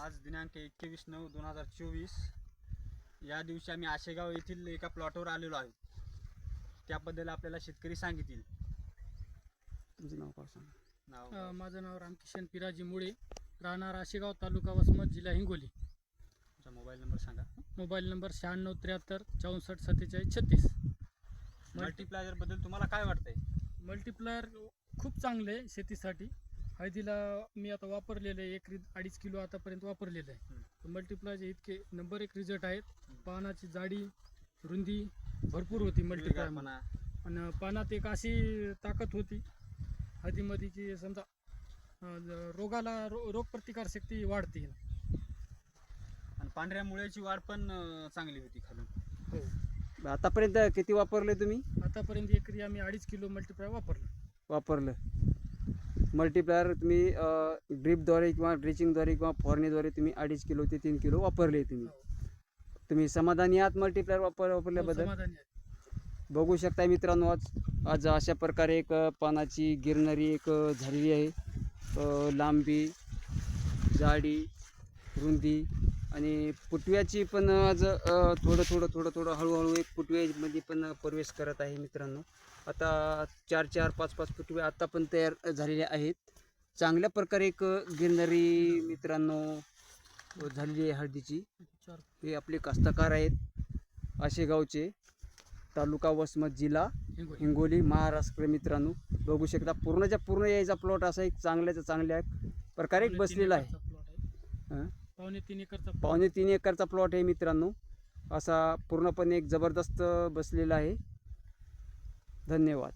आज दिनांक एकवीस नऊ दोन हजार चोवीस. या दिवशी आम्ही आशेगाव येथील एका प्लॉटवर आलेलो आहोत. त्याबद्दल आपल्याला शेतकरी सांगिततील तुमचं नाव काय सांगा? नाव माझं नाव रामकिशन पिराजी मुळे. राहणार आशेगाव तालुका वसमत जिल्हा हिंगोली. तुमचा मोबाईल नंबर सांगा. मोबाईल नंबर शहाण्णव त्र्याहत्तर चौसष्ट सत्तेचाळीस छत्तीस. मल्टीप्लायझरबद्दल तुम्हाला काय वाटतंय? मल्टीप्लायर खूप चांगलं आहे शेतीसाठी. हळदीला मी आता वापरलेलं आहे एक अडीच किलो आतापर्यंत वापरलेलं आहे. मल्टीप्लायचे इतके नंबर एक रिझल्ट आहेत. पानाची जाडी रुंदी भरपूर होती मल्टीप्लाय हिरवेगारपणा. आणि पानात एक अशी ताकद होती हळदीमध्ये की समजा रोगाला रो रोगप्रतिकारशक्ती वाढते. आणि पांढऱ्या मुळ्याची वाढ पण चांगली होती खालून. हो. आतापर्यंत किती वापरले तुम्ही? आतापर्यंत एकरी आम्ही अडीच किलो मल्टीप्लाय वापरलं. वापरलं. मल्टीप्लायर तुम्ही ड्रीपद्वारे किंवा ड्रिचिंगद्वारे किंवा फवारणीद्वारे तुम्ही अडीच किलो ते तीन किलो वापरले तुम्ही. तुम्ही समाधानी आहात मल्टीप्लायर वापर वापरल्याबद्दल? बघू शकता मित्रांनो आज आज अशा प्रकारे एक पानाची गिरणारी एक झालेली आहे. लांबी जाडी रुंदी आणि पुटव्याची पण आज थोडं थोडं थोडं थोडं हळूहळू एक पुटव्यामध्ये पण प्रवेश करत आहे मित्रांनो. आता चार चार पाच पाच पुटवे आत्ता पण तयार झालेले आहेत. चांगल्या प्रकारे एक गिरणारी मित्रांनो झालेली आहे हळदीची. हे आपले कास्तकार आहेत. आशेगावचे तालुका वसमत जिल्हा हिंगोली महाराष्ट्र मित्रांनो. बघू शकता पूर्णच्या पूर्ण यायचा प्लॉट असा एक चांगल्याचा चांगल्या प्रकारे एक बसलेला आहे. पावणे तीन एकरचा पावणे तीन एकरचा प्लॉट आहे मित्रांनो. असा पूर्णपणे एक जबरदस्त बसलेला आहे. धन्यवाद.